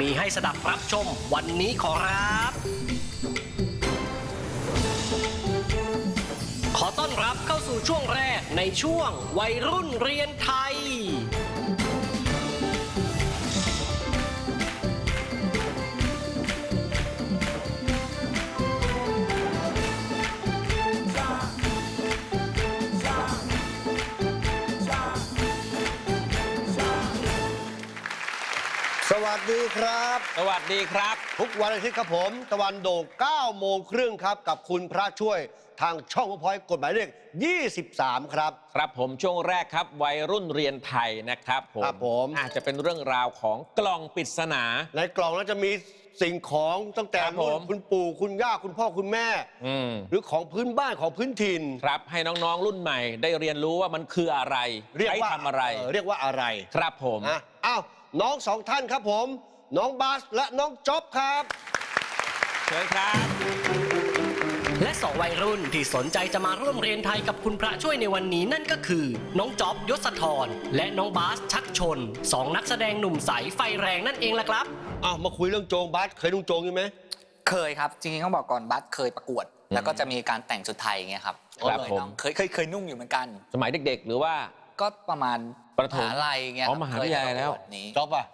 มีให้สดับรับชมวันนี้ขอรับ ขอต้อนรับเข้าสู่ช่วงแรกในช่วงวัยรุ่นเรียนไทย วัสดีครับ สวัสดีครับ ทุกวันอาทิตย์ครับผม ตะวันโด่ง9โมงครึ่งครับ กับคุณพระช่วยทางช่องพอยกฎหมายเลข 23 ครับ ครับผมช่วงแรกครับ วัยรุ่นเรียนไทยนะครับผมครับผม อาจจะเป็นเรื่องราวของกล่องปริศนา ในกล่องนั้นจะมีสิ่งของตั้งแต่ครับผม รุ่นคุณปู่คุณย่าคุณพ่อคุณแม่ อืมหรือของพื้นบ้านของพื้นถิ่นครับให้น้องๆรุ่นใหม่ ได้เรียนรู้ว่ามันคืออะไรเรียกใช้ว่าทำอะไร เเรียกว่าอะไรครับผม นะอ้าว น้องสองท่านครับผม น้องบาสและน้องจ๊อบครับ เชิญครับ และสองวัยรุ่นที่สนใจจะมาร่วมเรียนไทยกับคุณพระช่วยในวันนี้นั่นก็คือ น้องจ๊อบยศธรและน้องบาสชักชนสองนักแสดงหนุ่มใสไฟแรงนั่นเองล่ะครับ อ้าว มาคุยเรื่องโจงบาสเคยนุ่งโจงใช่ไหม เคยครับ จริงๆต้องบอกก่อนบัสเคยประกวด แล้วก็จะมีการแต่งชุดไทยอย่างเงี้ยครับครับเคยผมน้องเคยเคยเคยนุ่งอยู่เหมือนกัน สมัยเด็กๆ หรือว่า ก็ประมาณ ประถมมหาลัยเงี้ยอ๋อครับมหาวิทยาลัยแล้วเคประกดนี้จ๊อบอะ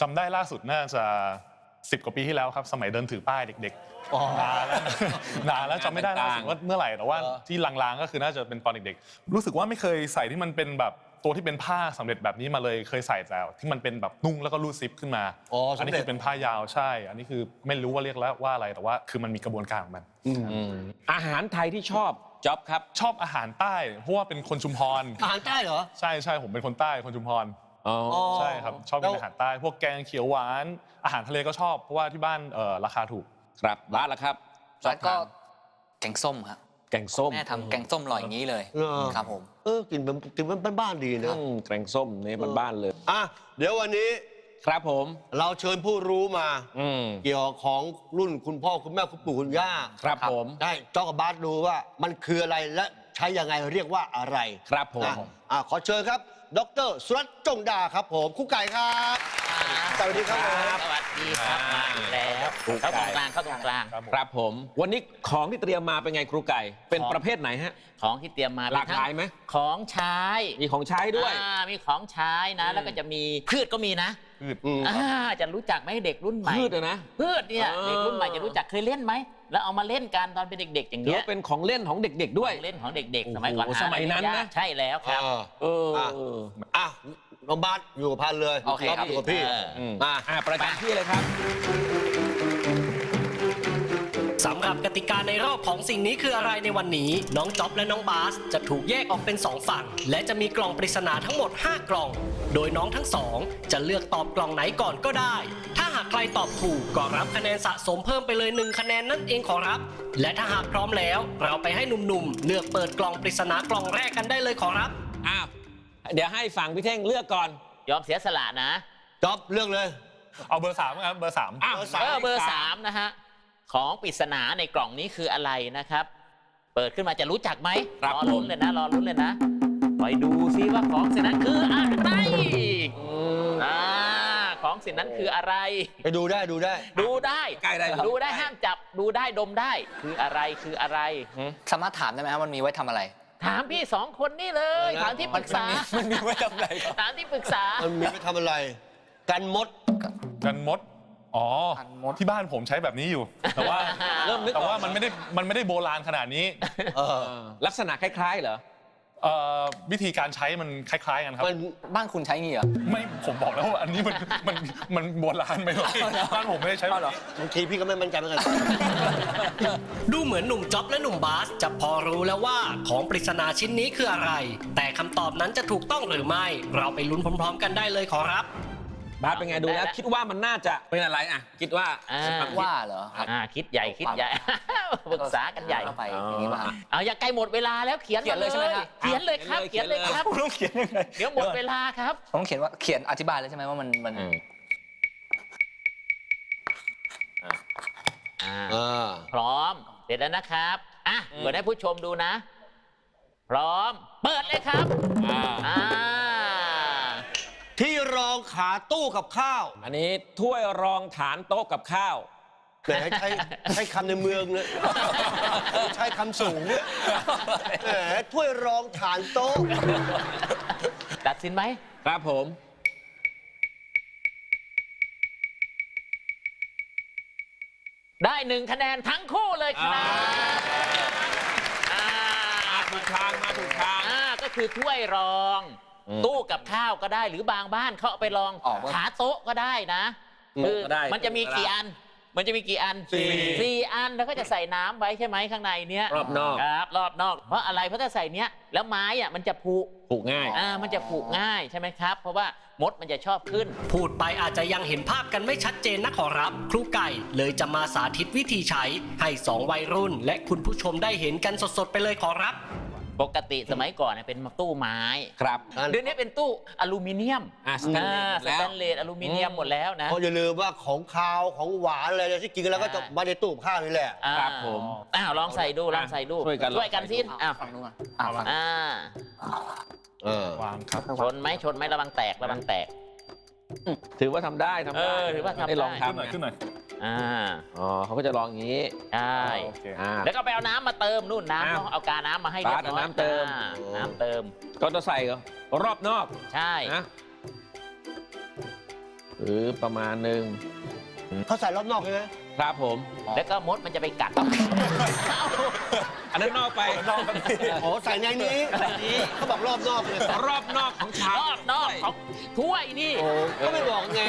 จำได้ล่าสุดน่าจะ10กว่าปีที่แล้วครับ สมัยเดินถือป้ายเด็กอ๋อๆนานแล้วนานแล้วจำไม่ได้ล่าสุดว่าเมื่อไหร่แต่ว่าเออที่ลางๆก็คือน่าจะเป็นตอนเด็กๆ รู้สึกว่าไม่เคยใส่ที่มันเป็นแบบตัวที่เป็นผ้าสำเร็จแบบนี้มาเลยเคยใส่แต่ที่มันเป็นแบบนุ่งแล้วก็รูดซิปขึ้นมาอ๋ออันนี้สำเร็จคือเป็นผ้ายาวใช่ อันนี้คือไม่รู้ว่าเรียกแล้วว่าอะไรแต่ว่า คือมันมีกระบวนการของมันอืมอาหารไทยที่ชอบ จ๊อบครับ ชอบอาหารใต้ เพราะว่าเป็นคนชุมพร อาหารใต้เหรอ ใช่ใช่ผมเป็นคนใต้คนชุมพร อ๋อ ใช่ครับ ชอบแล้กิวนอาหารใต้ พวกแกงเขียวหวาน อาหารทะเลก็ชอบ เพราะว่าที่บ้านเอ่อราคาถูก ครับบ้านละครับแล้วก็ชอบทานแกงส้มครับแกงส้มแม่ทำแกงส้มอร่อยอย่างนี้เลยเหรอ ครับผม เออกินเป็นกินเป็นบ้านๆดีนะ อืมแกงส้มนี่บ้านๆเลย อะ เดี๋ยววันนี้ ครับผม เราเชิญผู้รู้มา อืม เกี่ยวของรุ่นคุณพ่อคุณแม่คุณปู่คุณย่าครับผม ได้จ้องกับบาสดูว่ามันคืออะไรและใช้ยังไงเรียกว่าอะไรครับผมอะอะขอเชิญครับ ดรสุรัตน์จงดาครับผมครู่ไก่ครับ สวัสดีครับผมสวัสดีครับมาอีกแล้วครูเข้าตไก่รงกลางเข้าตรงกลางครับผมครับผม วันนี้ของที่เตรียมมาเป็นไงครูไก่ เป็นของ ประเภทไหนฮะ ของที่เตรียมมาหลากหลายไหม ของใช้มีของใช้ด้วย อ่ามีของใช้นะอืมแล้วก็จะมีพืชก็มีนะ พืชอืมอ่าจะรู้จักไหมเด็กรุ่นใหม่พืชอะนะ พืชเนี่ยเออ เด็กรุ่นใหม่จะรู้จักเคยเล่นไหมแล้วเอามาเล่นกันตอนเป็นเด็ก ๆ อย่างหรือเงี้ยว่าเป็นของเล่นของเด็ก ๆ ด้วย ของเล่นของเด็กโอ้โหๆสมัยก่อนหาสมัยนั้นนะได้ใช่แล้วครับอ่าเอออะ อะน้องบาสอยู่กับพันเลยโอเคครับอยู่กับพี่เอออืมมา อะประจำที่เลยครับ สำหรับกติกาในรอบของสิ่งนี้คืออะไรในวันนี้ น้องจ๊อบและน้องบาสจะถูกแยกออกเป็น 2 ฝั่ง และจะมีกล่องปริศนาทั้งหมด 5 กล่อง โดยน้องทั้งสองจะเลือกตอบกล่องไหนก่อนก็ได้ ถ้าหากใครตอบถูกก็รับคะแนนสะสมเพิ่มไปเลย 1 คะแนนนั่นเองขอรับ และถ้าหากพร้อมแล้ว เราไปให้หนุ่มๆเลือกเปิดกล่องปริศนากล่องแรกกันได้เลยขอรับ อ้าวเดี๋ยวให้ฝั่งพี่เท่งเลือกก่อนยอมเสียสละนะ จ๊อบเลือกเลย เอาเบอร์สามครับเบอร์สาม อ้าวเบอร์สามเออเบอร์สามนะฮะ ของปริศนาในกล่องนี้คืออะไรนะครับ เปิดขึ้นมาจะรู้จักไหมครับรอลุ้นเลยนะรอลุ้นเลยนะไปดูซิว่าของสิ่งนั้นคืออะไรอ่าของสิ่งนั้นคืออะไร ไปดูได้ดูได้ ดูได้ใกล้ได้ครับ ดูได้ห้ามจับดูได้ดมได้ คืออะไรคืออะไร สามารถถามได้ไหมครับมันมีไว้ทำอะไรถามพี่สองคนนี่เลยเออนะถามที่ปรึกษามันมีไว้ทำอะไรครับถามที่ปรึกษา มันมีไปทำอะไร กันมดกันมด อ๋อกันมด ที่บ้านผมใช้แบบนี้อยู่ แต่ว่าเริ่มนึกอแต่อกว่ามันไม่ได้มันไม่ได้โบราณขนาดนี้เออเออลักษณะคล้ายๆเหรอเอ่อวิธีการใช้มันคล้าย ๆ กันครับ มันบ้านคุณใช้งี้เหรอ ไม่ผมบอกแล้วว่าอันนี้มันมันมันโบราณไปเลยบ้านผมไม่ได้ใช้เอาเหรอบางทีพี่ก็ไม่มั่นใจเหมือนกัน ดูเหมือนหนุ่มจ๊อบและหนุ่มบาสจะพอรู้แล้วว่าของปริศนาชิ้นนี้คืออะไร แต่คำตอบนั้นจะถูกต้องหรือไม่ เราไปลุ้นพร้อมๆ กันได้เลยขอรับ บาสเป็นไงดูแล้วคิดว่ามันน่าจะเป็นอะไรอะ คิดว่าอ่าว่าเหรอครับ อ่าคิดใหญ่คิดใหญ่ ปรึกษากันใหญ่เข้าไปอย่างนี้ป่ะครับ เอาอย่าใกล้หมดเวลาแล้วเขียนเขียนเลยใช่ไหมครับ เขียนเลยครับเขีเขียยนนเลเลยยครับ ผมต้องเขียนยังไงเดี๋ยวหมดเวลาครับ ผมต้องเขียนว่าเขียนอธิบายเลยใช่ไหมว่ามันมันอ่าอ่าพร้อม เสร็จแล้วนะครับ อะเปิดให้ผู้ชมดูนะ พร้อม เปิดเลยครับ อ่า อ่า ที่รองขาตู้กับข้าว อันนี้ถ้วยรองฐานโต๊ะกับข้าวแหมใช้ใช้คำในเมืองเนี่ยใช้คำสูงเนี่ยแหมถ้วยรองฐานโต๊ะ ตัดสินไหม ครับผม ได้หนึ่งคะแนนทั้งคู่เลยครับอ่ามาถูกทางมาถูกทางอ่าก็คือถ้วยรองอืม ตู้กับข้าวก็ได้หรือบางบ้านเขาเอาไปรองออกว่าขาโต๊ะก็ได้นะโต๊ะก็ได้มันจะมีกี่อัน มันจะมีกี่อันสี่ สี่อันแล้วก็จะใส่น้ำไว้ใช่ไหมข้างในเนี้ยรอบนอกครับ รอบนอก เพราะอะไรเพราะถ้าใส่เนี้ยแล้วไม้อะมันจะผุผูกง่าย อ่ามันจะผุง่ายใช่ไหมครับ เพราะว่ามดมันจะชอบขึ้น พูดไปอาจจะยังเห็นภาพกันไม่ชัดเจนนะขอรับ ครูไก่เลยจะมาสาธิตวิธีใช้ ให้สองวัยรุ่น และคุณผู้ชมได้เห็นกันสดๆไปเลยขอรับ ปกติสมัยก่อนเนี่ยเป็นตู้ไม้ ครับ เดี๋ยวนี้เป็นตู้อลูมิเนียมอ่าสแตนเลสอ่าสแล้ว แตนเลสอลูมิเนียมหมดแล้วนะ เพราะอย่าลืมว่าของคาวของหวานอะไรเนี่ยที่กินกันแล้วก็จะมาในตู้กับข้าวนี่แหละ อ่าครับผมอ้าวลองใส่ดูลองใส่ดูช่วยกันช่วยกันสิอ้าวฝั่งนู้นอะอะฝั่งอ่าเออ วางครับ ชนไหมชนไหมระวังแตกระวังแตก ถือว่าทำได้ทำได้เออถือว่าทำได้ ได้ลองขึ้นหน่อยทำขึ้นหน่อย อ่าอ๋อเขาก็จะลองอย่างนี้ใช่โอเค อ่า แล้วก็ไปเอาน้ำมาเติมนู่นน้ำอ้าวเนาะเอากาน้ำมาให้เรียบร้อยบาสเอาน้ำเติม อ่าน้ำเติม ก็จะใส่รอบนอกใช่ นะหรือประมาณหนึ่งเขาใส่รอบนอกใช่ไหม ครับผม แล้วก็มดมันจะไปกัด อันนั้นนอกไปโอ้ใส่ในนี้เขาบอกรอบนอกเลยรอบนอกของชามรอบนอกของถ้วยนี่โอ้ก็ไม่บอกไง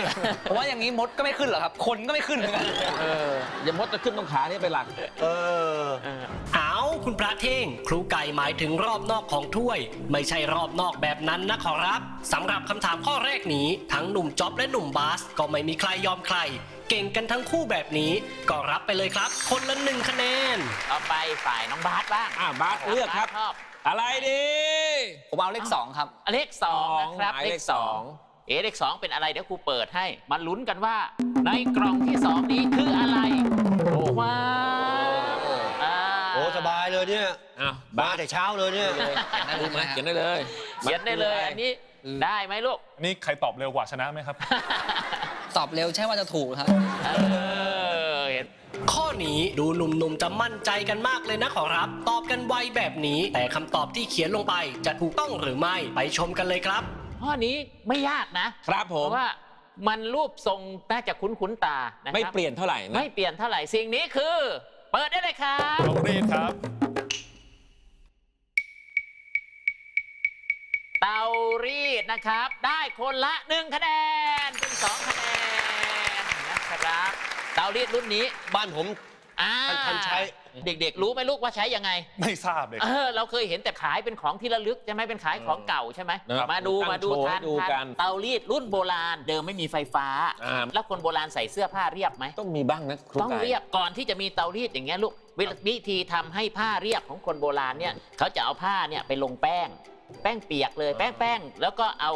ผมว่าอย่างนี้มดก็ไม่ขึ้นเหรอครับ คนก็ไม่ขึ้นเหมือนกันเอออย่ามดจะขึ้นตรงขานี่เป็นหลัก เออเอาคุณพระเท่ง ครูไก่หมายถึงรอบนอกของถ้วย ไม่ใช่รอบนอกแบบนั้นนะขอรับสำหรับคำถามข้อแรกนี้ ทั้งหนุ่มจ๊อบและหนุ่มบาสก็ไม่มีใครยอมใคร เก่งกันทั้งคู่แบบนี้ ก็รับไปเลยครับ คนละหนึ่งคะแนนต่อไปฝ่ายน้องบาสบ้างอ่าบาสเลือกครับ ชอบอะไรดี ผมเอาเลขสองครับ เลขสองนะครับหมายเลขสอง เอะเลขสองเป็นอะไรเดี๋ยวครูเปิดให้มาลุ้นกันว่า ในกล่องที่สองนี้คืออะไรว้าวอ่าโอ้สบายเลยเนี่ยอ้าวมาบาสแต่เช้าเลยเนี่ยดูมาเขียนได้เลยเขียนได้เลยอันนี้ได้ไหมลูกอันนี้ใครตอบเร็วกว่าชนะไหมครับ ตอบเร็วใช่ว่าจะถูกครับ เออเห็นข้อนี้ดูหนุ่มๆจะมั่นใจกันมากเลยนะขอรับ ตอบกันไวแบบนี้ แต่คำตอบที่เขียนลงไปจะถูกต้องหรือไม่ไปชมกันเลยครับ ข้อนี้ไม่ยากนะครับผเพม ราะว่ามันรูปทรงน่าจะคุ้นๆตานะครับไม่เปลี่ยนเท่าไหร่นะไม่เปลี่ยนเท่าไหร่สิ่งนี้คือ เปิดได้เลยครับเรารีดครับ เตารีดนะครับ ได้คนละหนึ่งคะแนนเป็นสองคะแนนนะครับ เตารีดรุ่นนี้บ้านผม อ่าทันใช้ เด็กๆ รู้ไหมลูกว่าใช้ยังไง ไม่ทราบเลยคเอรับอเราเคยเห็นแต่ขายเป็นของที่ระลึกใช่ไหมเป็นขายของเก่าใช่ไหมนะครับมาดูตั้งมาดูโชว์ทาให้นดูทานกันเตารีดรุ่นโบราณเดิมไม่มีไฟฟ้า อ่า แล้วคนโบราณใส่เสื้อผ้าเรียบไหม ต้องมีบ้างนะครูต้องไก่ เรียบก่อนที่จะมีเตารีดอย่างเงี้ยลูกวิวิธีทำให้ผ้าเรียบของคนโบราณเนี่ยเขาจะเอาผ้าเนี่ยไปลงแป้ง แป้งเปียกเลยแป้งแป้งแล้วก็เอา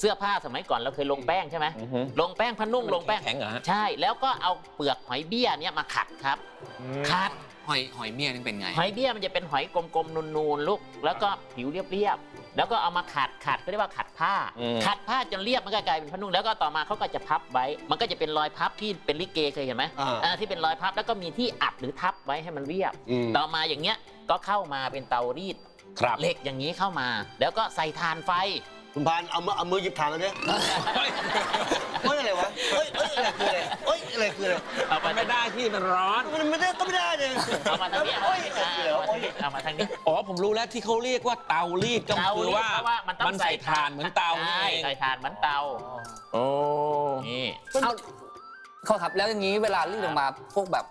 เสื้อผ้าสมัยก่อนเราเคยลงแป้งใช่ไหมอือฮึ ลงแป้งพนุ่งลงแป้งแข็งๆเหรอฮะใช่ แล้วก็เอาเปลือกหอยเบี้ยเนี่ยมาขัดครับขัด หอยหอยเมี่ยนี่เป็นไง หอยเบี้ยมันจะเป็นหอยกลมๆนูนๆลูกแล้วก็ผิวเรียบๆแล้วก็เอามาขัดขัดก็เรียกว่าขัดผ้า อืม ขัดผ้าจนเรียบมันก็กลายเป็นผ้านุ่งแล้วก็ต่อมาเขาก็จะพับไว้ มันก็จะเป็นรอยพับที่เป็นลิเกเคยเห็นไหมอ่า อ่าที่เป็นรอยพับแล้วก็มีที่อัดหรือทับไว้ให้มันเรียบ อืม ต่อมาอย่างเงี้ยก็เข้ามาเป็นเตารีดครับ เหล็กอย่างนี้เข้ามา แล้วก็ใส่ถ่านไฟ คุณพานเอามือเอามือหยิบถามมาดิเฮ้ยอะไรวะเฮ้ยเฮ้ยอะไรคืออะไรเฮ้ยอะไรคืออะไรเอามัมานไม่ได้ที่มันร้อน มันไม่ได้ก็ไม่ได้เนี่ยเอามาทางนี้เอาเฮ้ยมาอะไรทางคืออะไรวะนี้เอามาทางนี้อ๋อผมรู้แล้วที่เขาเรียกว่าเตารีดก็เตาคือรีดว่าเพราะว่ามันต้องใส่ถ่านเหมือนเตานี่ใช่เองใส่ถ่านเหมือนเตาโอ้นี่เอาเขาครับแล้วอย่างนี้เวลารีดออกมาพวกแบบ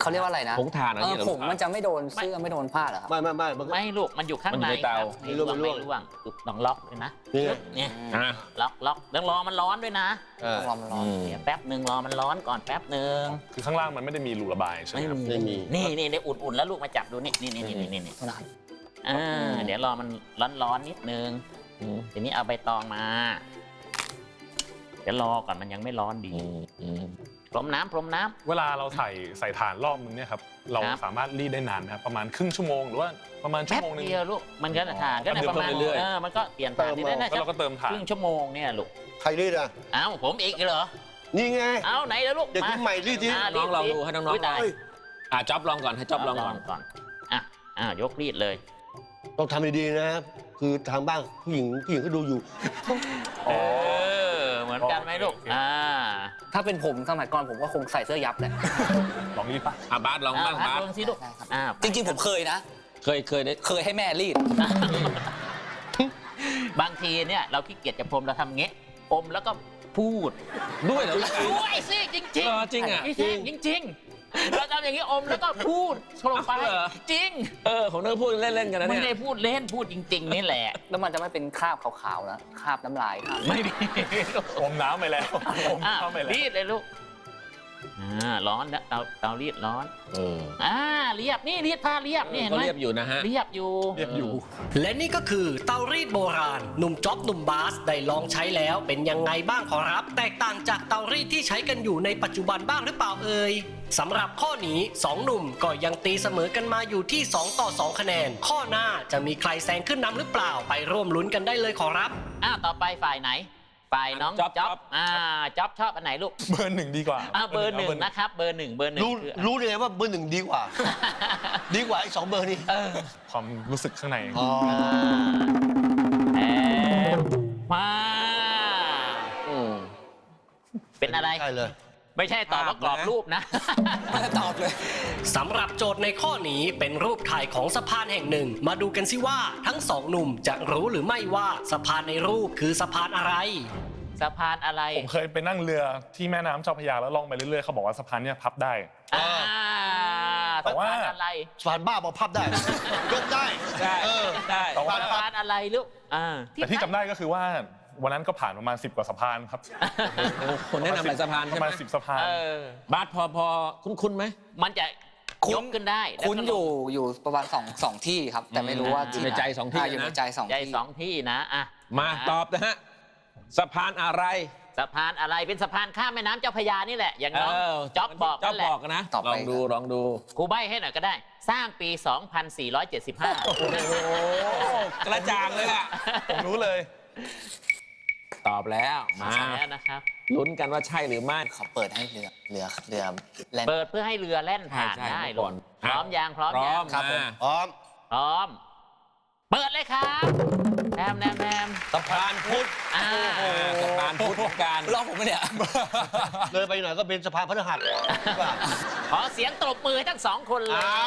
เขาเรียกว่าอะไรนะผงถ่านอะไรเออเงี้ยเหรอผงมันจะไม่โดนเสื้อไม่โดนผ้าเหรอครับ ไม่ไม่ไม่มันก็ ไม่ลูกมันอยู่ข้างมันอยู่ในในเตาครับไม่ร่วงไม่ไม่ร่วง ร่วงต้องล็อกเลยนะนี่ไงเนี่ยอะล็อกล็อกต้องรอมันร้อนด้วยนะเออต้องรอมันร้อนอืม เดี๋ยวแป๊บหนึ่งรอมันร้อนก่อนแป๊บหนึ่งคือข้างล่างมันไม่ได้มีรูระบายใช่ไหมครับ ไม่มี นี่นี่นี่อุ่นๆแล้วลูกมาจับดูนี่นี่นี่นี่นี่นี่เท่านั้นอ่าเดี๋ยวรอมันร้อนร้อนๆนิดนึง อืมทีนี้เอาใบตองมา เดี๋ยวรอก่อนมันยังไม่ร้อนดี อืมอืม พรมน้ำพรมน้ำ เวลาเราใส่ใส่ถ่านรอบนึงเนี่ยครับเราครับ สามารถรีดได้นานนะครับประมาณครึ่งชั่วโมงหรือว่าประมาณชั่แป๊วบโมงนึง เดียวลูกมันก็ทานก็ได้แป๊บเดียวประมาณเรื่อยๆ เออมันก็เปลี่ยนถ่านที่ได้น่าแล้วจะเราก็เติมถ่าน ครึ่งชั่วโมงเนี่ยลูกใครรีดอะ เอ้าผมอีกเหรอนี่ไง เอ้าไหนแล้วลูกเด็กรุ่นใหม่รีดดิาน้องลองดูให้น้องๆ ยตายลองอะจ๊อบลองก่อนให้จ๊อบลองก่อน ก่อนอะอ่ายกรีดเลยต้องทำดีๆนะครับ คือทางบ้านผู้หญิงผู้หญิงก็ดูอยู่ เออ เหมือนกันไหมลูก อ่า ถ้าเป็นผมสมัยก่อนผมก็คงใส่เสื้อยับแหละ ลองรีบปะอะบาสลองบ้างอะบาสลองสิลูกอ่าจริงๆผมเคยนะ เคยเคยได้เคยให้แม่รีด บางทีเนี่ยเราขี้เกียจจะพรมเราทำเงี้ยอมแล้วก็พูดด้วยเหรอด้วยสิจริงจริงเออจริงอะจริงจริงจริง เราทำอย่างนี้อมแล้วก็พูดลงไป เหรอ จริง เออผมนึกว่าพูดเล่นๆกันนะไม่เนี่ยได้พูดเล่นพูดจริง ๆ นี่แหละ แล้วมันจะไม่เป็นคราบขาวๆนะคราบน้ำลายคราบไม่มีอมน้ำไปแล้วอมอะน้ำไปแล้วรีดเลยลูก อ่าร้อนนะเตาเตารีดร้อนเอออ่าเรียบนี่เรียบผ้าเรียบนี่เห็นก็ไหมเรียบอยู่นะฮะ เรียบอยู่ เรียบอยู่ และนี่ก็คือเตารีดโบราณ หนุ่มจ๊อบหนุ่มบาสได้ลองใช้แล้วเป็นยังไงบ้างขอรับ แตกต่างจากเตารีดที่ใช้กันอยู่ในปัจจุบันบ้างหรือเปล่าเอ่ยสำหรับข้อนี้สองหนุ่มก็ยังตีเสมอกันมาอยู่ที่ 2 ต่อ 2 คะแนน ข้อหน้าจะมีใครแซงขึ้นนำหรือเปล่าไปร่วมลุ้นกันได้เลยขอรับ อ้าว ต่อไปฝ่ายไหน ฝ่ายน้องจ๊อบจ๊อบจ๊อบอ่าจ๊อบชอบอันไหนลูกเบอร์หนึ่งดีกว่าอ่าเบอร์หนึ่งนะครับเบอร์หนึ่งเบอร์หนึ่งรู้คือรู้เลยว่าเบอร์หนึ่งดีกว่า ดีกว่าไอ้สองเบอร์นี้เออความรู้สึกข้างในอ๋อแอบมาอืมเป็นอะไรใช่เลย ไม่ใช่ตอบว่ากรอบรูปนะ ไม่ได้ตอบเลย สำหรับโจทย์ในข้อนี้เป็นรูปถ่ายของสะพานแห่งหนึ่ง มาดูกันสิว่าทั้งสองหนุ่มจะรู้หรือไม่ว่าสะพานในรูปคือสะพานอะไร สะพานอะไรผมเคยไปนั่งเรือที่แม่น้ำเจ้าพระยาแล้วล่องไปเรื่อยๆเขาบอกว่าสะพานเนี่ยพับได้ อ่าแต่สะว่า พานอะไรสะพานบ้าบอกพับได้ ยกได้ ได้ เออ ได้ แต่ว่า สะพานอะไรลูกอ่า แต่ที่จำได้ก็คือว่า วันนั้นก็ผ่านประมาณ 10 กว่าสะพานครับ โอ้โหคนแนะนำหลายสะพานปใช่ระไหมมาณ 10 สะพาน เออ บาสพอพอคุ้นคุ้นๆไหม มันจะยกขึ้นได้แล้วก็คุ้นอยู่อยู่ประมาณสองสองที่ครับ แต่ไม่รู้ว่าที่อยู่ในใจสองที่าอยู่นะ ในใจสองใจที่สองที่นะอะมาตอบนะฮะสะพานอะไร สะพานอะไรเป็นสะพานข้ามแม่น้ำเจ้าพระยานี่แหละ อย่างน้องเจ๊อบบอกจ๊อนั่บนแหละบอกนะตอบลไปองดูลองดูครูใบให้หน่อยก็ได้ สร้างปี 2475 โอ้โหกระจ่างเลยล่ะผมรู้เลย ตอบแล้วมาแล้วนะครับลุ้นกันว่าใช่หรือไม่เขาเปิดให้เรือเรือเรือแล่น เปิดเพื่อให้เรือแล่นผ่านใช่ใช่ได้เมื่ลูอก่กอนพร้อมยางพร้อมพร้อยางมครับผมอ่าพร้อมพร้อม เปิดเลยครับแนมแนมแนมสะพานพุทธอ่าอ่าสะพานพุทธเหมือนกันลอกผมไหมเนี่ย เลยไปหน่อยก็เป็นสะพานพฤหัสดีกว่า ขอเสียงตบมือให้ทั้งสองคนเลย อ่า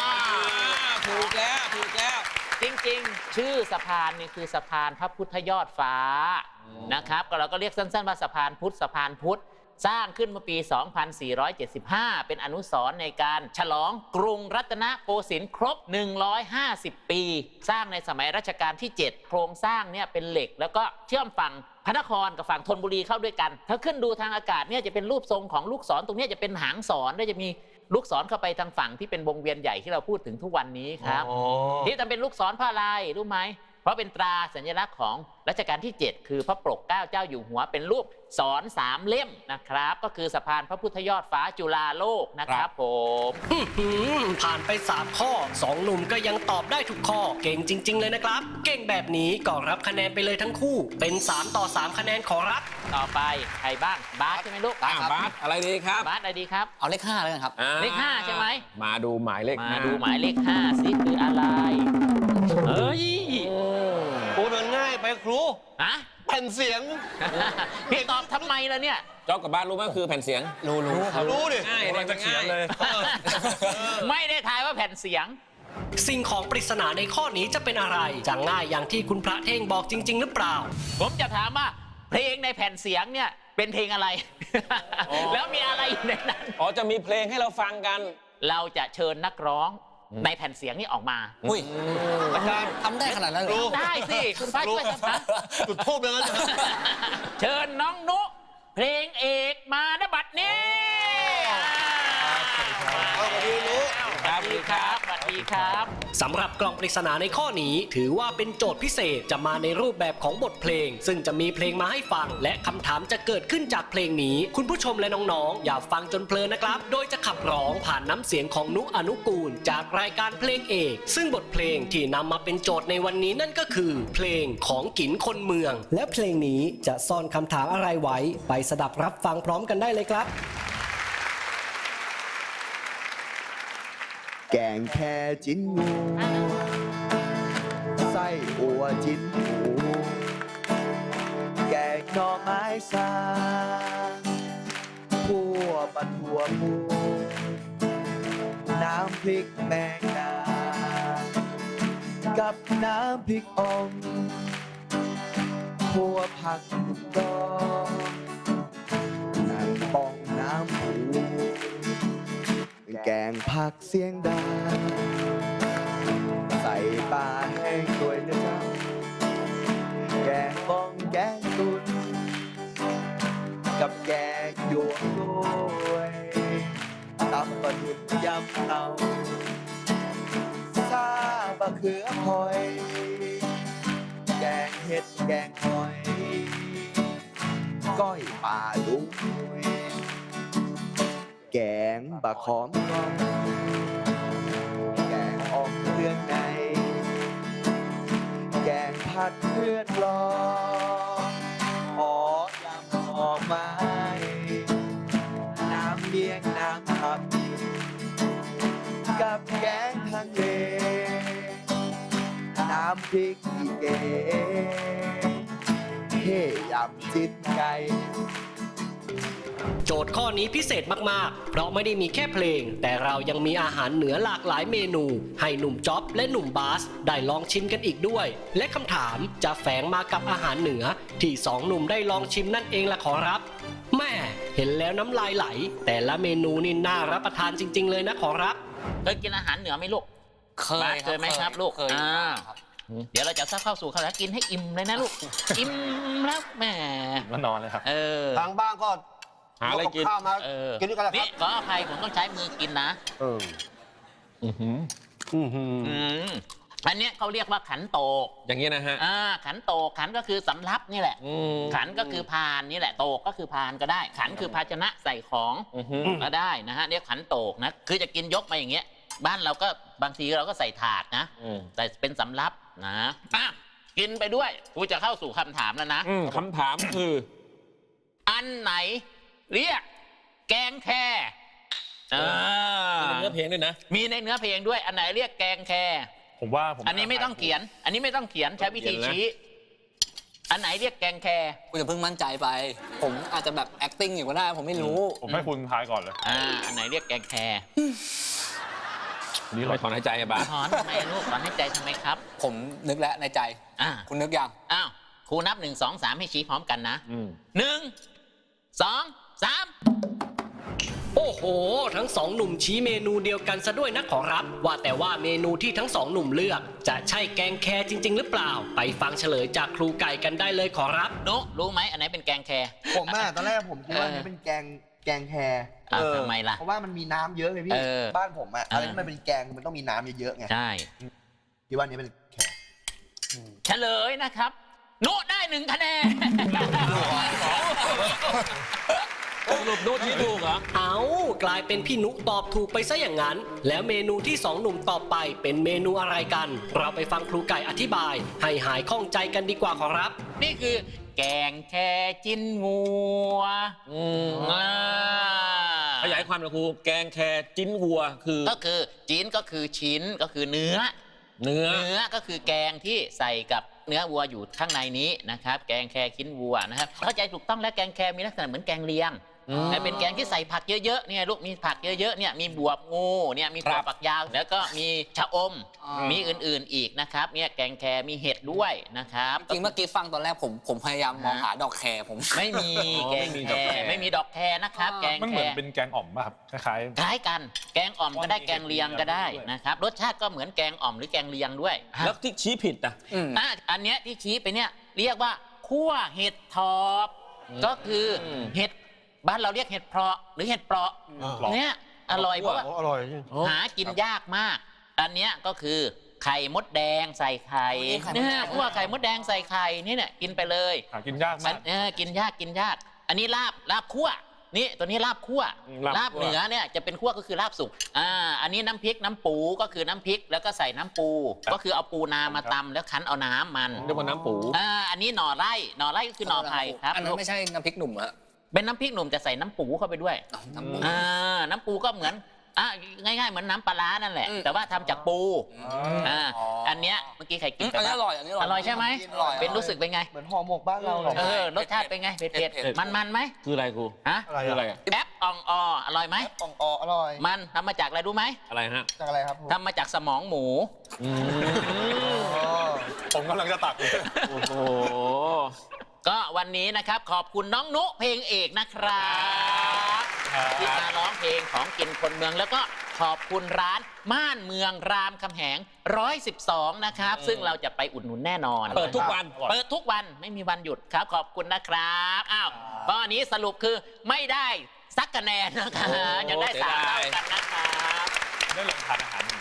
ถูกแล้วถูกแล้ว จริงๆ ชื่อสะพานนี่คือสะพานพระพุทธยอดฟ้า นะครับก็เราก็เรียกสั้นๆว่าสะพานพุทธสะพานพุทธสร้างขึ้นเมื่อปี 2475 เป็นอนุสรณ์ในการฉลองกรุงรัตนโกสินทร์ครบ 150 ปี สร้างในสมัยรัชกาลที่ 7 โครงสร้างเนี่ยเป็นเหล็ก แล้วก็เชื่อมฝั่งพระนครกับฝั่งธนบุรีเข้าด้วยกัน ถ้าขึ้นดูทางอากาศเนี่ยจะเป็นรูปทรงของลูกศรตรงเนี้ยจะเป็นหางศรแล้วจะมีลูกศรเข้าไปทางฝั่งที่เป็นวงเวียนใหญ่ที่เราพูดถึงทุกวันนี้ครับอ๋อที่ทำเป็นลูกศรเพราะอะไรรู้ไหม เพราะเป็นตราสัญลักษณ์ของรัชกาลที่ 7 คือพระปกเกล้าเจ้าอยู่หัวเป็นรูปศรสามเล่มนะครับ ก็คือสะพานพระพุทธยอดฟ้าจุฬาโลกนะครับผม อื้อหือผ่านไป 3 ข้อ 2 หนุ่มก็ยังตอบได้ทุกข้อ เก่งจริง ๆ เลยนะครับ เก่งแบบนี้ก็รับคะแนนไปเลยทั้งคู่ เป็น 3 ต่อ 3 คะแนนขอรับ ต่อไปใครบ้างบาสใช่ไหมลูกบาสอ่าบาสอะไรดีครับ บาสอะไรดีครับ เอาเลขห้าแล้วกันครับ อ่เลขห้าใช่ไหม มาดูหมายเลขมาห้ดูหมายเลขห้าสิคืออะไร เฮ้ยอืมโอ้เดินง่ายไปครูฮะแผ่นเสียง พี่ตอบทำไมล่ะเนี่ย จ๊อบกับบ้านรู้ไหมคือแผ่นเสียง รู้รู้ครับรู้ดิง่ายกำลังจะเขียนเลย ไม่ได้ทายว่าแผ่นเสียง สิ่งของปริศนาในข้อนี้จะเป็นอะไรจะง่ายอย่างที่คุณพระเท่งบอกจริง ๆ หรือเปล่า ผมจะถามว่าเพลงในแผ่นเสียงเนี่ยเป็นเพลงอะไร แล้วมีอะไรอยู่ในนั้น อ๋อจะมีเพลงให้เราฟังกัน เราจะเชิญนักร้อง ในแผ่นเสียงนี้ออกมา อุ้ยอาจารย์ทำได้ขนาดนั้นเลยรู้ได้สิคุณพระช่วยกันนะจุดทูบอย่างนั้นเลยเชิญน้องนุ เพลงเอกมาณบัดนี้เอาวันนี้รู้ สวัสดีครับสวัสดีครับสำหรับกล่องปริศนาในข้อนี้ ถือว่าเป็นโจทย์พิเศษจะมาในรูปแบบของบทเพลง ซึ่งจะมีเพลงมาให้ฟัง และคำถามจะเกิดขึ้นจากเพลงนี้ คุณผู้ชมและน้องๆ อย่าฟังจนเพลินนะครับ โดยจะขับร้องผ่านน้ำเสียงของนุอนุกูล จากรายการเพลงเอก ซึ่งบทเพลงที่นำมาเป็นโจทย์ในวันนี้นั่นก็คือ เพลงของกินคนเมือง และเพลงนี้จะซ่อนคำถามอะไรไว้ ไปสดับรับฟังพร้อมกันได้เลยครับ แกงแค่จิ้นงูไส้อัวจิ้นหมูแกงหน่อไม้สาพัวปันหัวหมูน้ำพริกแมงดากับน้ำพริกอ่องพัวผักดอง ผักเสียงดาใส่ปลาแห้งด้วยนะจ๊ะแกงบองแกงตุน กับแกงหยวกด้วยตำปลาดุกยำเตาซาบะเขือหอย แกงเห็ดแกงหอย ก้อยปลาลุงแกงบะขอมกอม ดเพื่อนรอหอยำหอมไม้น้ำเลี้ยงน้ำขับกับแกงฮังเลน้ำพริกอีเกเฮ่ยำจิตไก่ โจทย์ข้อนี้พิเศษมากๆ เพราะไม่ได้มีแค่เพลง แต่เรายังมีอาหารเหนือหลากหลายเมนู ให้หนุ่มจ๊อบและหนุ่มบาสได้ลองชิมกันอีกด้วย และคำถามจะแฝงมากับอาหารเหนือ ที่สองหนุ่มได้ลองชิมนั่นเองล่ะขอรับแม่เห็นแล้วน้ำลายไหล แต่ละเมนูนี่น่ารับประทานจริง ๆ เลยนะขอรับ เคยกินอาหารเหนือไหมลูกเคยบาสเคยไหมครับลูกเคยอ่าครับ เดี๋ยวเราจะเข้าสู่คำถามกินให้อิ่มเลยนะลูก อิ่มแล้วแหมก็นอนเลยครับ เออ ทางบ้านก็ หาอะไรกินยบข้าวมาเออ กินด้วยกันแหละคนี่รับขออภัยผมต้องใช้มือกินนะ เอออื้อหืออื้อหืออืมอันเนี้ยเขาเรียกว่าขันโตกอย่างนี้นะฮะอ่าขันโตกขันก็คือสำรับนี่แหละ อืมขันก็คือพานนี่แหละโตกก็คือพานก็ได้ ขันคือภาชนะใส่ของอือหือก็ได้นะฮะเรียกขันโตกนะคือจะกินยกมาอย่างเงี้ย บ้านเราก็บางทีเราก็ใส่ถาดนะ อืมแต่เป็นสำรับนะอะกินไปด้วยกูจะเข้าสู่คำถามแล้วนะ อืมคำถามคือ อันไหน เรียก แกงแคเออมีเนื้อเพลงด้วยนะ มีในเนื้อเพลงด้วย อันไหนเรียกแกงแค ผมว่าผมอันนี้ไม่ต้องเขียน อันนี้ไม่ต้องเขียนใช้วิธีชี้ อันไหนเรียกแกงแค คุณอย่าเพิ่งมั่นใจไป ผมอาจจะแบบ acting อยู่ก็ได้ ผมไม่รู้ ผมให้คุณทายก่อนเลยอ่า อันไหนเรียกแกงแคนี่เราถอนหายใจอะบ้าสถอนทำไมลูกถอนให้ใจทำไมครับ ผมนึกแล้วในใจ อ่า คุณนึกยัง อ้าว ครูนับหนึ่งสองสามให้ชี้พร้อมกันนะอืมหนึ่งสอง สามโอ้โห ทั้งสองหนุ่มชี้เมนูเดียวกันซะด้วยนะขอรับ ว่าแต่ว่าเมนูที่ทั้งสองหนุ่มเลือก จะใช่แกงแคจริง ๆ หรือเปล่า ไปฟังเฉลยจากครูไก่กันได้เลยขอรับ นุรู้ไหมอันไหนเป็นแกงแค ผมอะตอนแรกผมคิดว่าเออนี่เป็นแกงแกงแครอะเออทำไมล่ะเพราะว่ามันมีน้ำเยอะไงพี่ เออบ้านผมอะเออออะไรที่มันเป็นแกงมันต้องมีน้ำเยอะๆไงใช่คิดว่านี่เป็นแครเฉลยนะครับ นุได้หนึ่งคะแนน สรุปดูที่ถูกเหรอ เอากลายเป็นพี่นุตอบถูกไปซะอย่างนั้น แล้วเมนูที่สองหนุ่มตอบไปเป็นเมนูอะไรกัน เราไปฟังครูไก่อธิบาย ให้หายข้องใจกันดีกว่าขอรับ นี่คือ แกงแคจิ้นงัวอืมอ่าขยายความหนะครู แกงแคจิ้นวัวคือ ก็คือจิ้นก็คือชิ้นก็คือเนื้อ เนื้อ เนื้อก็คือแกงที่ใส่กับเนื้อวัวอยู่ข้างในนี้นะครับ แกงแคชิ้นวัวนะครับ เข้าใจถูกต้องแล้วแกงแคมีลักษณะเหมือนแกงเลียงอืม แต่เป็นแกงที่ใส่ผักเยอะๆเนี่ยลูกมีผักเยอะๆเนี่ยมีบวบงูเนี่ยมีถั่วครับฝักยาว แล้วก็มีชะอมอ่ามีมีอื่นๆอีกนะครับเนี่ยแกงแคมีเห็ดด้วยนะครับ จริงเมื่อกี้ฟังตอนแรกผมผมพยายามมองหาดอกแครผมไม่มีอ๋อแกไม่งมีแคดอกแคไม่มีดอกแคนะครับอ่าแกงมันเหแคมือนเป็นแกงอ่อมป่ะครับคล้ายคล้ายกัน แกงอ่อมก็ได้แกงเลียงก็ได้ด้วยนะครับรสชาติก็เหมือนแกงอ่อมหรือแกงเลียงด้วยแล้วที่ชี้ผิดอะอืมอะอันเนี้ยที่ชี้ไปเนี่ยเรียกว่าคั่วเห็ดทอบอืมก็คืออมเห็ด บ้านเราเรียกเห็ดเพราะหรือเห็ดเปราะๆเนี่ยอร่อยเพราะว่าโอ้อร่อยจริง หากินยากมากออันเนี้ยก็คือไข่มดแดงใส่ไข่โอ้ยไข่มดแดง เนี่ยคั่วไข่มดแดงใส่ไข่นี่เนี่ยกินไปเลยหากินยากมัมานกเออกินยากกินยาก อันนี้ลาบลาบคั่วนี่ตัวนี้ลาบคั่วอืมลาบลาบคั่วเหนือเนี่ยจะเป็นคั่วก็คือลาบสุกอ่าอันนี้น้ำพริกน้ำปูก็คือน้ำพริกแล้วก็ใส่น้ำปู ก็คือเอาปูนามาตำแล้วคั้นเอาน้ำมันเรียกว่าน้ำปู อ่าอันนี้หน่อไร่หน่อไร่ก็คือหน่อไผ่ครับ อันนั้นไม่ใช่น้ำพริกหนุ่มฮะ เป็นน้ำพริกหนุ่มจะใส่น้ำปูเข้าไปด้วยน้ำปูอ่าน้ำปูก็เหมือนอะง่ายๆเหมือนน้ำปลาร้านั่นแหละ อืม แต่ว่าทำจากปูอ่าอ๋ออัอันเนี้ยเมื่อกี้ใครกินไปอันนี้บ้างอร่อยอันนี้อร่อยอร่อยใช่ไหมอร่อยเป็นรู้สึกเป็นไงเหมือนห่อหมกบ้านเราเลยเออรสชาติเป็นไงเผ็ดเผ็ดๆมันมันๆไหมคืออะไรครูฮะอะไรคืออะไรอะอะแอปอองออร่อยไหมปองอออร่อยมันทำมาจากอะไรรู้ไหมอะไรฮะจากอะไรครับทำมาจากสมองหมู อืมอ๋อผมกำลังจะตักเลยโอ้โห ก็วันนี้นะครับขอบคุณน้องนุเพลงเอกนะครับที่มาร้องเพลงของกินคนเมืองแล้วก็ขอบคุณร้านม่านเมืองรามคำแหง 112 นะครับ ซึ่งเราจะไปอุดหนุนแน่นอนเปิดทุกวันเปิดทุกวันไม่มีวันหยุดครับ ขอบคุณนะครับอ้าวข้อนี้สรุปคือไม่ได้สักคะแนนนะคะยังได้สามเท่ากันนะครับได้ลองทานอาหารเหนืออ่า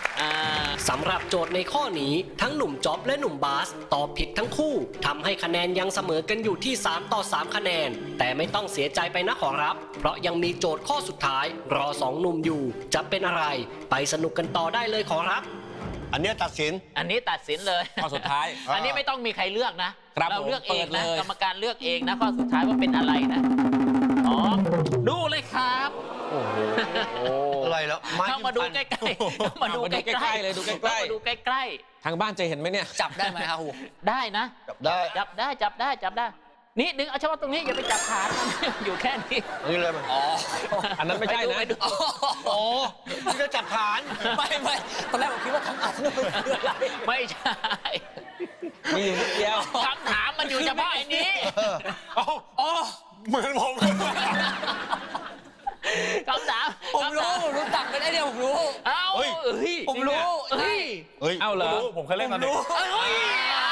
สำหรับโจทย์ในข้อนี้ทั้งหนุ่มจ๊อบและหนุ่มบาสตอบผิดทั้งคู่ทำให้คะแนนยังเสมอกันอยู่ที่ 3 ต่อ 3 คะแนน แต่ไม่ต้องเสียใจไปนะขอรับ เพราะยังมีโจทย์ข้อสุดท้าย รอสองหนุ่มอยู่ จะเป็นอะไร ไปสนุกกันต่อได้เลยขอรับอันเนี้ยตัดสิน อันนี้ตัดสินเลยข้อสุดท้ายอันนี้ไม่ต้องมีใครเลือกนะ ครับเราเลือกเองนะผมเปิดเลย กรรมการเลือกเองนะข้อสุดท้ายว่าเป็นอะไรนะอ๋อดูเลยครับ โอ้โหอะไรแล้วไม้เข้ามาดูจิ้ใกล้ๆเข้ามาดูเอามาดูใกล้ใกล้ๆๆเลยดูใกล้ๆเข้ามาดูใกล้ทางบ้านจะเห็นไหมเนี่ย จับได้ไหมครับครูๆได้นะ จับได้ จับได้ จับได้ จับได้ นี่ดึงเอาเฉพาะตรงนี้อย่าไปจับขามันอยู่แค่นี้อันนี้เลยมันอ๋อ อันนั้นไม่ใช่นะปดูโอ้ที่จะจับฐานไม่ไม่ตอนแรกผมคิดว่าทั้งอันนี่มันคืออะไรไม่ใช่มีอยู่นิดเดียวคำถามมันอยู่เฉพาะไอ้นี้ เอ้าอ๋อเหมือนผม คำถามผมรู้ผมรู้ตักไปได้เดียวผมรู้ เอ้าเฮ้ยเอ้ยผมรู้เอ้ย เฮ้ย เอ้าเหรอรู้ผมเคยเล่นตอนเด็กเอ้ยเอาละ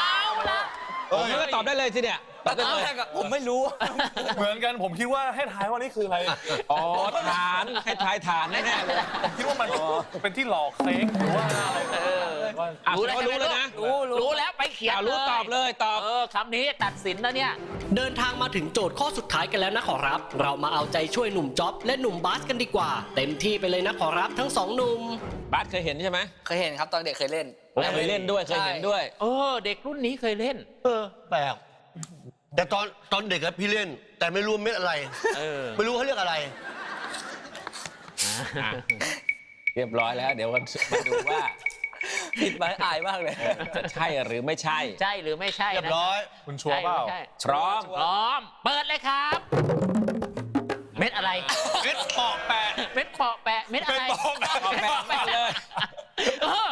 ผมก็ตอบได้เลยสิเนี่ยตอบได้ตอนเลยแรกอะผมไม่รู้ เหมือนกันผมคิดว่าให้ทายว่านี่คืออะไร อ๋อฐานให้ทายฐานแน่ๆเลยผมคิดว่ามันเป็นที่หลอกเค้กหรือว่าอะไรเออว่าอะรู้แล้วรู้เลยนะรู้รู้แล้วไปเขียนอะรู้ตอบเลยตอบเออคำนี้ตัดสินแล้วเนี่ยเดินทางมาถึงโจทย์ข้อสุดท้ายกันแล้วนะขอรับ เรามาเอาใจช่วยหนุ่มจ๊อบและหนุ่มบาสกันดีกว่า เต็มที่ไปเลยนะขอรับทั้งสองหนุ่มบาสเคยเห็นใช่ไหมเคยเห็นครับตอนเด็กเคยเล่นผม เคยเล่นด้วยเคยเห็นด้วย เออ เด็กรุ่นนี้เคยเล่น เออแปลกแต่ตอนตอนเด็กอะพี่เล่น แต่ไม่รู้เม็ดอะไรเออ ไม่รู้เขาเรียกอะไรอะเรียบร้อยแล้ว เดี๋ยวมาดูว่าผิดไปอายมากเลย จะใช่หรือไม่ใช่ ใช่หรือไม่ใช่เรียบนะร้อย คุณชัวร์เปล่าใช่พร้อม พร้อม เปิดเลยครับ เม็ดอะไร เม็ดปอกแปะ เม็ดเปาะแปะ เม็ดอะไรเม็ดเปาะแปะ เม็ดเปาะแปะเลย เออ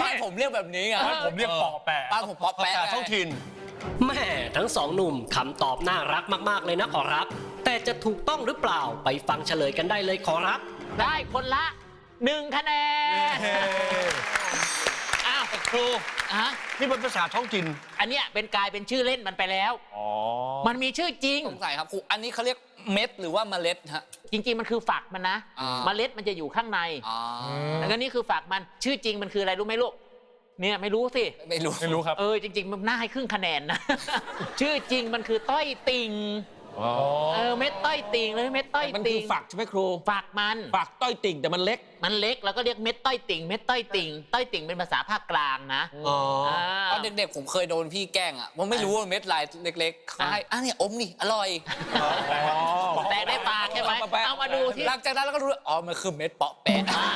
บ้านผมเรียกแบบนี้ไงผมเรียกปอกแปะบ้านผมปอภาแปะษาไงท้องถิ่น แม่ทั้งสองหนุ่มคำตอบน่ารักมากๆเลยนะขอรับ แต่จะถูกต้องหรือเปล่าไปฟังเฉลยกันได้เลยขอรับ ได้คนละหนึ่งคะแนนอ้าว ครูฮะนี่เป็นภาษาท้องถิ่นอันเนี้ยเป็นกลายเป็นชื่อเล่นมันไปแล้ว อ๋อมันมีชื่อจริง สงสัยครับครูอันนี้เขาเรียกเม็ดหรือว่าเมล็ดฮะ จริง ๆ มันคือฝักมันนะอ่า เมล็ดมันจะอยู่ข้างในอ๋อแล้วก็นี่คือฝักมันชื่อจริงมันคืออะไรรู้ไหมลูกเนี่ยไม่รู้สิ ไม่รู้ ไม่รู้ครับ เออจริง ๆ มันน่าให้ครึ่งคะแนนนะ ชื่อจริงมันคือต้อยติงอ๋อ เออเม็ดต้อยติงเลยเม็ดต้อยมันติคืองฝักใช่ไหมครู ฝักมัน ฝักต้อยติ่งแต่มันเล็ก มันเล็กแล้วก็เรียกเม็ดต้อยติ่งเม็ดต้อยติ่งต้อยติ่งเป็นภาษาภาคกลางนะอ๋ออ่า ตอนเด็กๆ ผมเคยโดนพี่แกล้งอะผมไม่รู้ว่าเม็ดลายเล็กๆเขาให้อะเนี่ยอมนี่ อร่อย แตกได้ปากใช่ไหมเอามาแปะ เอามาดูที่หลังจากนั้นเราก็รู้อ๋อ มันคือเม็ดเปาะแปะ อ่า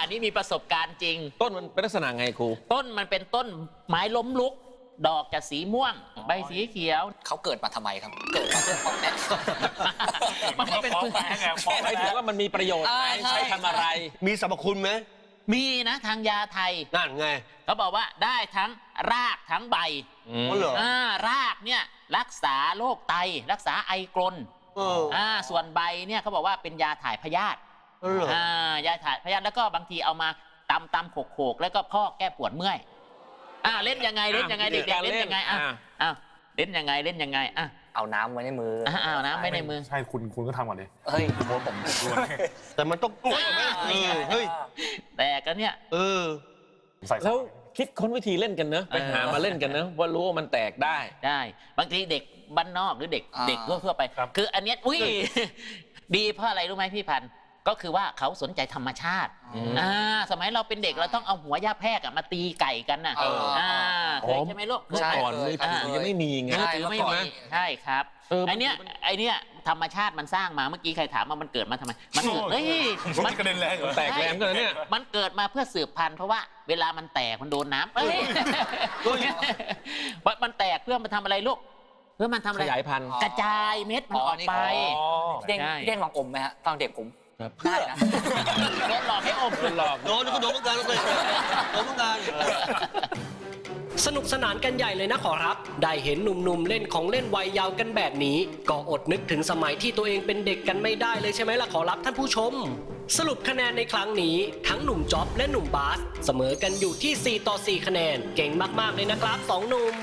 อันนี้มีประสบการณ์จริง ต้นมันเป็นลักษณะไงครู ต้นมันเป็นต้นไม้ล้มลุก ดอกจะสีม่วง ใบสีเขียว เขาเกิดมาทำไมครับ เกิดมาเพื่อเปาะแปะมันก็เป็นปอกแปะไงปอกหมายถึงแปะว่ามันมีประโยชน์ไหมอ่าใช่ ใช้ทำอะไร มีสรรพคุณไหมมีนะทางยาไทย นั่นไงเขาบอกว่าได้ทั้งรากทั้งใบอ๋อเหรออ่ารากเนี่ยรักษาโรคไตรักษาไอกรนเอออ่าส่วนใบเนี่ยเขาบอกว่าเป็นยาถ่ายพยาธิเออเหรออ่ายาถ่ายพยาธิแล้วก็บางทีเอามาตำตำโขกโขกๆแล้วก็พอกแก้ปวดเมื่อย อ่าเล่นยังไงเล่นยังไงอะเด็กๆเล่นยังไงอะอะอะเล่นยังไงเล่นยังไงอะเอาน้ำไว้ในมืออะเอานะไม่ในมือใช่คุณคุณก็ทำก่อนดิเฮ้ยโอ้ผมดูนะแต่มันต้องกลัวไหมเออเฮ้ยแต่ก็เนี่ยเออใส่แล้วคิดค้นวิธีเล่นกันเนอะไปหามาเล่นกันเนอะว่ารู้ว่ามันแตกได้ได้ บางทีเด็กบ้านนอกหรือเด็กอ่าเด็กทั่วๆไป คืออันเนี้ยอุ้ยดีเพราะอะไรรู้ไหมพี่พันธุ์ ก็คือว่าเขาสนใจธรรมชาติอ่าสมัยเราเป็นเด็กเราต้องเอาหัวย่าแพรกอะมาตีไก่กันน่ะเอออ่อ่าเคยใช่ไหมลูกเมื่อใช่ ก่อนเคมืยอถือเคยยังไม่มีไงมือถือไม่มีใช่ครับเออ ไอเนี้ยไอเนี้ยธรรมชาติมันสร้างมาเมื่อกี้ใครถามว่ามันเกิดมาทำไม มันเกิดเฮ้ยมัมันนกระเด็นแรงเหรอ แตกแรงกันเนี่ย มันเกิดมาเพื่อสืบพันธุ์เพราะว่าเวลามันแตกมันโดนน้ำเอ้ยมันแตกเพื่อมาทำอะไรลูกเพื่อมันทำอะขไรยายพันธุ์ กระจายเม็ดมันออกไปอ๋อเด้งใช่ เด้งลองอมไหมฮะตอนเด็กผม ครับได้นะโดนหลอกให้อมโดนหลอกโดนก็โดนเหมือนกันเลยโดนเหมือนกันสนุกสนานกันใหญ่เลยนะขอรับ ได้เห็นหนุ่มๆเล่นของเล่นวัยเยาว์กันแบบนี้ ก็อดนึกถึงสมัยที่ตัวเองเป็นเด็กกันไม่ได้เลยใช่ไหมล่ะขอรับท่านผู้ชม สรุปคะแนนในครั้งนี้ ทั้งหนุ่มจ๊อบและหนุ่มบาส เสมอกันอยู่ที่ 4 ต่อ 4 คะแนน เก่งมากๆเลยนะครับสองหนุ่ม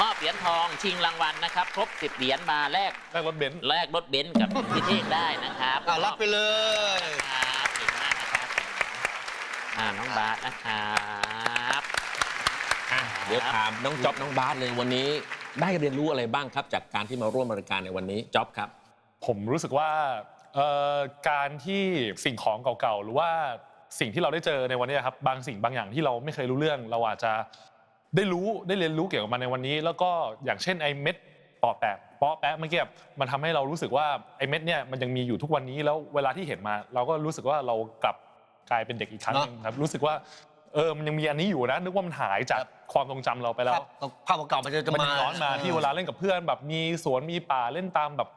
มอบเหรียญทองชิงรางวัลนะครับ ครบ 10 เหรียญมาแลกแรกรถเบนซ์แลกรถเบนซ์กับพิเทศได้นะครับอะรับไปเลย ครับเก่งมากนะครับอ่าน้องบาสนะครับ อะเดี๋ยวถามน้องจ๊อบน้องบาสเลยวันนี้ ได้เรียนรู้อะไรบ้างครับ จากการที่มาร่วมรายการในวันนี้จ๊อบครับ ผมรู้สึกว่าเอ่อการที่สิ่งของเก่าๆ หรือว่าสิ่งที่เราได้เจอในวันนี้ครับบางสิ่งบางอย่างที่เราไม่เคยรู้เรื่อง เราอาจจะ ได้รู้ได้เรียนรู้เกี่ยวกับมันในวันนี้ แล้วก็อย่างเช่นไอ้เม็ดปอแปะเปาะแปะเมื่อกี้มันทำให้เรารู้สึกว่าไอ้เม็ดเนี่ยมันยังมีอยู่ทุกวันนี้แล้วเวลาที่เห็นมา เราก็รู้สึกว่าเรากลับกลายเป็นเด็กอีกครั้งหนึงครับรู้สึกว่าเออมันยังมีอันนี้อยู่นะนึกว่ามันหายจากความทรงจำเราไปแล้วภาพเก่าๆมันจะจะมันมายังย้อนมาที่เวลาเล่นกับเพื่อนแบบมีสวนมีป่าเล่นตามแบบ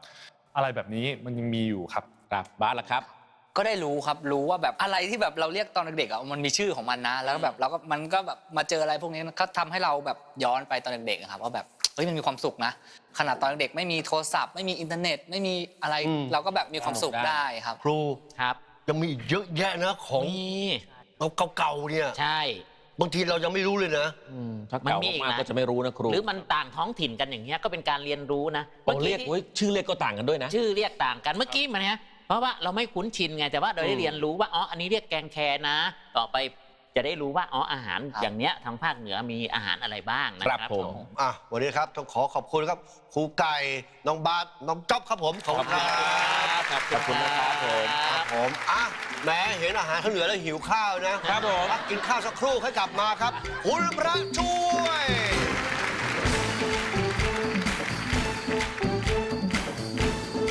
อะไรแบบนี้มันยังมีอยู่ครับครับบาสล่ะครับ ก็ได้รู้ครับรู้ว่าแบบอะไรที่แบบเราเรียกตอนเด็กๆอะมันมีชื่อของมันนะ แล้วก็แบบเราก็มันก็แบบมาเจออะไรพวกนี้ก็ทำให้เราแบบย้อนไปตอนเด็กๆอะครับว่าแบบเฮ้ยมันมีความสุขนะขนาดตอนเด็กไม่มีโทรศัพท์ ไม่มีอินเทอร์เน็ตไม่มีอะไรอืม เราก็แบบมีความสุขสนุกได้ได้ครับ ครูครับยังมีอีกเยอะแยะนะของนี่เก่าๆเนี่ยใช่ บางทีเรายังไม่รู้เลยนะถ้ามันเก่ามีอีกมากนะ ๆก็จะไม่รู้นะครูหรือมันต่างท้องถิ่นกันอย่างเงี้ยก็เป็นการเรียนรู้นะโอ้เรียกที่เว้ยชื่อเรียกก็ต่างกันด้วยนะ ชื่อเรียกต่างกันเมื่อกี้มันเนี่ย เพราะว่าเราไม่คุ้นชินไงแต่ว่าเราได้เรียนรู้ว่าอ๋ออันนี้เรียกแกงแคนะ ต่อไปจะได้รู้ว่าอ๋ออาหารครับอย่างเนี้ยทางภาคเหนือมีอาหารอะไรบ้างนะคครัรับบผม อะวันนี้ครับต้องขอขอบคุณครับครูไก่น้องบาสน้องจ๊อบครับผมขอบคุณครับครับขอบคุณนะครับผม ครับผมอะแหม้เห็นอาหารข้างเหนือแล้วหิวข้าวนะครับผม พักกินข้าวสักครู่ให้กลับมาครับคุณพระช่วย